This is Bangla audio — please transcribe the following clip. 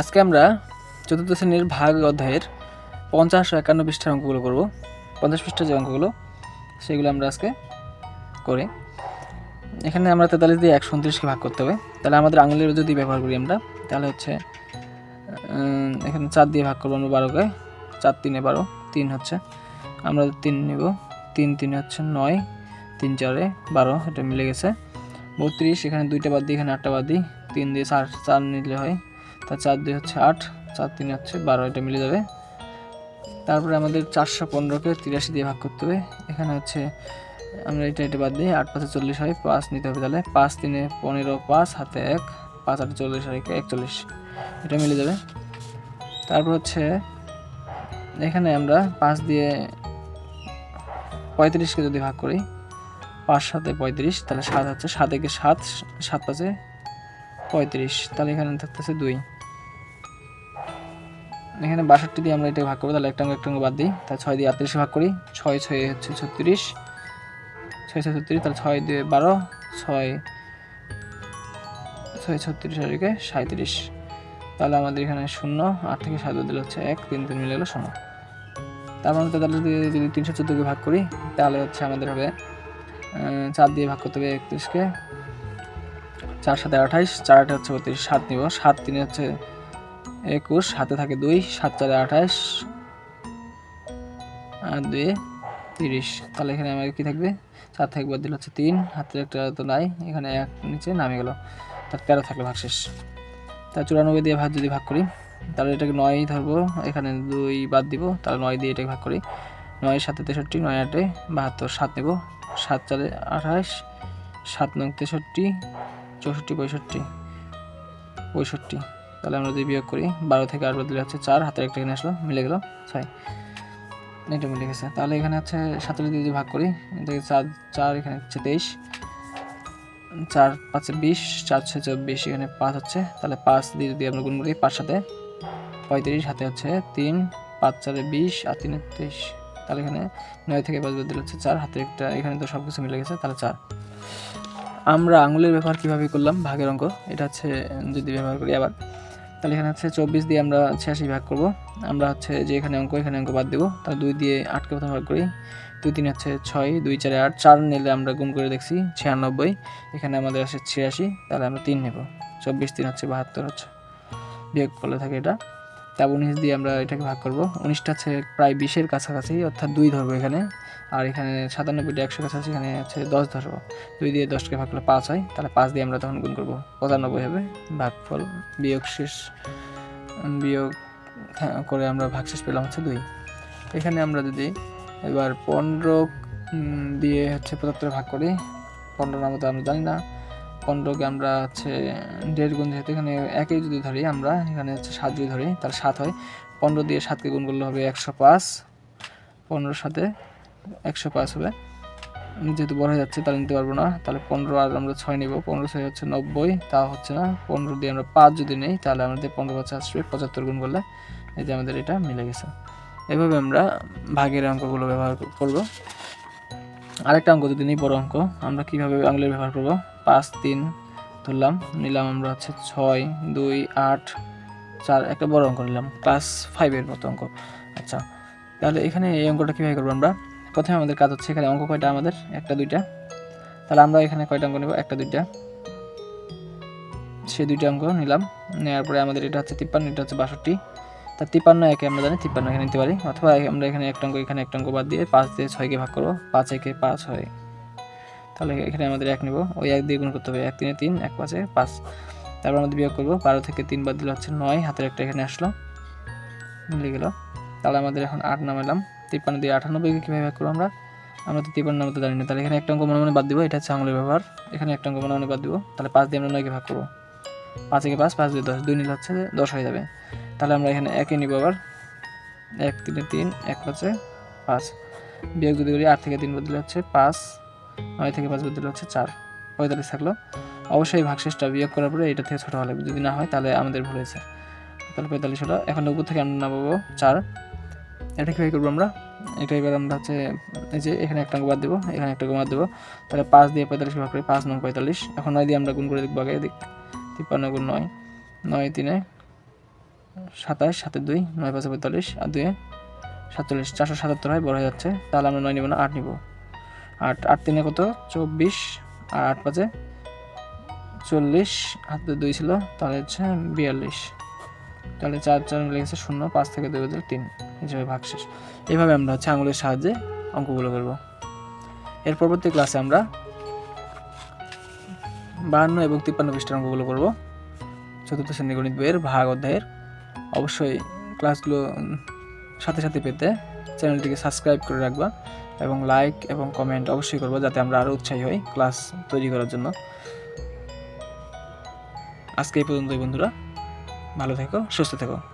আজকে আমরা চতুর্থ শ্রেণির ভাগ অধ্যায়ের পঞ্চাশ ও একান্ন পৃষ্ঠার অঙ্কগুলো করব। পঞ্চাশ পৃষ্ঠার যে অঙ্কগুলো, সেগুলো আমরা আজকে করি। এখানে আমরা তেতাল্লিশ দিয়ে একশো উনত্রিশকে ভাগ করতে হবে। তাহলে আমাদের আঙুলের যদি ব্যবহার করি আমরা, তাহলে হচ্ছে এখানে চার দিয়ে ভাগ করব আমরা বারোকে। চার তিনে বারো, তিন হচ্ছে, আমরা তিন নিব। তিন তিনে হচ্ছে নয়, তিন চারে বারো, এটা মিলে গেছে। বত্রিশ, এখানে দুইটা বাদ দিই এখানে আটটা বাদ দিই। তিন দিয়ে চার চার নিলে হয় তা চার দুই হচ্ছে আট, চার তিন হচ্ছে বারো, এটা মিলে যাবে। তারপরে আমাদের চারশো পনেরোকে তিরাশি দিয়ে ভাগ করতে হবে। এখানে হচ্ছে আমরা এটা এটা বাদ দিই, আট পাঁচে চল্লিশ হয়, পাঁচ নিতে হবে তাহলে। পাঁচ তিনে পনেরো, পাঁচ, হাতে এক, পাঁচ আটে চল্লিশ আর একচল্লিশ, এটা মিলে যাবে। তারপর হচ্ছে এখানে আমরা পাঁচ দিয়ে পঁয়ত্রিশকে যদি ভাগ করি, পাঁচ সাথে পঁয়ত্রিশ, তাহলে সাত হচ্ছে সাত একে সাত সাত পাঁচে পঁয়ত্রিশ, তাহলে এখানে থাকতেছে দুই। এখানে বাষট্টি দিয়ে আমরা এটা ভাগ করব, তাহলে একটা একটা বাদ দিই। তাহলে ছয় দিয়ে আটত্রিশে ভাগ করি, ছয় ছয় হচ্ছে ছত্রিশ। ছয় ছয়, ছত্রিশ, তাহলে ছয় দিয়ে বারো, ছয় ছয়, ছত্রিশ আর একে সাঁত্রিশ তাহলে আমাদের এখানে শূন্য, আট থেকে সাত দিলে হচ্ছে এক, তিন তিন মিলে গেলো শূন্য তারপর আমরা তেতাল্লিশ দিয়ে যদি তিনশো চোদ্দোকে ভাগ করি, তাহলে হচ্ছে আমাদের হবে চার দিয়ে ভাগ করতে হবে একত্রিশকে। চার সাথে আঠাইশ, চার আটে হচ্ছে বত্রিশ, সাত নিব। সাত তিনে হচ্ছে একুশ হাতে থাকে দুই, সাত চারে আঠাইশ আর দুয়ে তিরিশ। তাহলে এখানে আমার কি থাকবে? চার থেকে বাদ দিলে হচ্ছে তিন, হাতের একটা তো নাই, এখানে এক নিচে নামে গেল। তার তেরো থাকলে ভাগশেষ তা চুরানব্বই দিয়ে ভাগ যদি ভাগ করি, তাহলে এটাকে নয় ধরবো, এখানে দুই বাদ দিব, তাহলে নয় দিয়ে এটাকে ভাগ করি। নয়, সাতে তেষট্টি, নয়, আটে বাহাত্তর, সাত নেব। সাত চারে আঠাশ, সাত নং তেষট্টি, চৌষট্টি, পঁয়ষট্টি পঁয়ষট্টি। তাহলে আমরা যদি বিয়োগ করি, বারো থেকে আট দিলে হচ্ছে চার, হাতের একটা এখানে আসলো, মিলে গেল ছয়। এটা মিলে গেছে। তাহলে এখানে হচ্ছে দিয়ে যদি ভাগ করি, এটাকে চার চার এখানে হচ্ছে তেইশ। চার পাঁচে বিশ, চার ছয় চব্বিশ, এখানে পাঁচ হচ্ছে। তাহলে পাঁচ দিয়ে যদি আমরা গুণ করি পাঁচ সাথে, পঁয়ত্রিশ, হাতে হচ্ছে তিন, পাঁচ চারে বিশ, আর তিনে তেইশ। তাহলে এখানে নয় থেকে পাঁচ বাদ দিলে হচ্ছে চার হাতে একটা, এখানে তো সব কিছু মিলে গেছে, তাহলে চার। আমরা আঙুলের ব্যবহার কীভাবে করলাম? ভাগের অঙ্ক, এটা হচ্ছে যদি ব্যবহার করি আবার। তাহলে এখানে হচ্ছে চব্বিশ দিয়ে আমরা ছিয়াশি ভাগ করব। আমরা হচ্ছে যে এখানে অঙ্ক এখানে অঙ্ক বাদ দেবো। তাহলে দুই দিয়ে আটকে প্রথম ভাগ করি। দুই তিন হচ্ছে ছয়, দুই চারে আট, চার নিলে আমরা গুম করে দেখছি ছিয়ানব্বই। এখানে আমাদের আছে ছিয়াশি, তাহলে আমরা তিন নেব। চব্বিশ তিন হচ্ছে বাহাত্তর হচ্ছে। বিয়োগ করলে থাকে এটা। তারপর উনিশ দিয়ে আমরা এটাকে ভাগ করব। উনিশটা হচ্ছে প্রায় বিশের কাছাকাছি, অর্থাৎ দুই ধরবো এখানে। আর এখানে সাতানব্বইটা একশো কাছাকাছি এখানে হচ্ছে দশ ধরবো দুই দিয়ে দশকে ভাগ করলে পাঁচ হয় তাহলে পাঁচ দিয়ে আমরা তখন গুণ করব। পঁচানব্বই হবে ভাগফল বিয়োগ শেষ বিয়োগ হ্যাঁ, করে আমরা ভাগশেষ পেলাম হচ্ছে দুই। এখানে আমরা যদি এবার পনেরো দিয়ে হচ্ছে পঁচাত্তর ভাগ করি পনেরো নাম তো আমরা জানি না। পনেরোকে আমরা হচ্ছে দেড় গুণ যেহেতু এখানে একই যদি ধরি আমরা এখানে হচ্ছে সাত যদি ধরি তাহলে সাত হয়। পনেরো দিয়ে সাতকে গুণ করলে হবে একশো পাঁচ পনেরোর সাথে একশো পাঁচ হবে যেহেতু বড় হয়ে যাচ্ছে, তাহলে নিতে পারব না। তাহলে পনেরো আর আমরা ছয় নিব। পনেরো ছয় হচ্ছে নব্বই। তা হচ্ছে না, পনেরো দিয়ে আমরা পাঁচ যদি নেই, তাহলে আমাদের পনেরো পাঁচ আসবে, পঁচাত্তর গুণ করলে এই যে আমাদের এটা মিলে গেছে। এভাবে আমরা ভাগের অঙ্কগুলো ব্যবহার করব। আরেকটা অঙ্ক যদি নিই, বড় অঙ্ক, আমরা কীভাবে আঙুলের ব্যবহার করব? পাঁচ, তিন ধরলাম, নিলাম আমরা হচ্ছে ছয়, দুই, আট, চার, একটা বড় অঙ্ক নিলাম ক্লাস ফাইভের মতো অঙ্ক। আচ্ছা তাহলে এখানে এই অঙ্কটা কীভাবে করব আমরা? প্রথমে আমাদের কাজ হচ্ছে এখানে অঙ্ক কয়টা আমাদের? একটা, দুইটা। তাহলে আমরা এখানে কয়টা অঙ্ক নেব? একটা, দুইটা। সে দুইটা অঙ্ক নিলাম। নেওয়ার পরে আমাদের এটা হচ্ছে তিপ্পান্ন, এটা হচ্ছে বাষট্টি। তা তিপ্পান্ন একে আমরা জানি তিপ্পান্ন এখানে নিতে পারি। অথবা আমরা এখানে একটা অঙ্ক, এখানে একটা অঙ্ক বাদ দিয়ে পাঁচ দিয়ে ছয়কে ভাগ করব। পাঁচ একে পাঁচ হয়। তাহলে এখানে আমাদের এক নেব। ওই এক দিয়ে গুণ করতে হবে। এক তিনে তিন, এক পাঁচে পাঁচ। তারপর আমাদের বিয়োগ করব। বারো থেকে তিন বাদ দিলে হচ্ছে নয়। হাতের একটা এখানে আসলো। মিলে গেল। তাহলে আমাদের এখন আট নামালাম। তিপ্পান্ন দিয়ে আটানব্বইকে কীভাবে ভাগ করব আমরা? আমরা তো তিপ্পান্ন নামতে জানি না। তাহলে এখানে একটা অঙ্ক মনে মনে বাদ দিব, এটা হচ্ছে আঙুলের ব্যবহার। এখানে একটা অঙ্ক মনে মনে বাদ দিব। তাহলে পাঁচ দিয়ে আমরা নয়কে ভাগ করব। পাঁচ একে পাঁচ পাঁচ দিয়ে দশ। দুই নিলে হচ্ছে দশ হয়ে যাবে। তাহলে আমরা এখানে একে নিব আবার। এক তিনে তিন, এক পাঁচে পাঁচ। বিয়োগ যদি করি, আট থেকে তিন বাদ দিলে হচ্ছে পাঁচ। নয় থেকে পাঁচ বাদ দিলে হচ্ছে চার। পঁয়তাল্লিশ থাকল। অবশ্যই ভাগশেষটা বিয়োগ করার পরে এটা থেকে ছোটো হলে যদি না হয়, তাহলে আমাদের ভুল হয়েছে। তাহলে পঁয়তাল্লিশ হলো। এখন উপর থেকে আমরা নামাবো চার। এটা কীভাবে করব আমরা? এটা এবার আমরা হচ্ছে, এই যে এখানে একটা অঙ্ক বাদ দেবো, এখানে একটা অঙ্ক বাদ দেবো। তাহলে পাঁচ দিয়ে পঁয়তাল্লিশ ভাগ করি পাঁচ নং পঁয়তাল্লিশ। এখন নয় দিয়ে আমরা গুণ করে দেখব আগে দেখ তিপ্পান্ন গুণ নয়। নয় তিনে সাতাশ সাতের দুই, নয় পাঁচে পঁয়তাল্লিশ আর দুয়ে সাতচল্লিশ। চারশো সাতাত্তর হয়, বড় হয়ে যাচ্ছে। তাহলে আমরা নয় নিব না, আট নিব। আট আট তিনে কত? চব্বিশ। আর আট পাঁচে চল্লিশ। হাতে দুই ছিল, তাহলে হচ্ছে বিয়াল্লিশ। তাহলে চার চার মিলে গেছে শূন্য, পাঁচ থেকে দুই হাজার তিন। হিসেবে ভাগশেষ এইভাবে আমরা হচ্ছে আঙুলের সাহায্যে অঙ্কগুলো করব। এর পরবর্তী ক্লাসে আমরা বাহান্ন এবং তিপ্পান্ন পৃষ্ঠার অঙ্কগুলো করব। চতুর্থ শ্রেণি গণিত বইয়ের ভাগ অধ্যায়ের। অবশ্যই ক্লাসগুলো সাথে সাথে পেতে চ্যানেলটিকে সাবস্ক্রাইব করে রাখবা এবং লাইক এবং কমেন্ট অবশ্যই করব যাতে আমরা আরও উৎসাহী হই ক্লাস তৈরি করার জন্য। আজকে এই পর্যন্তই বন্ধুরা। ভালো থেকো, সুস্থ থেকো।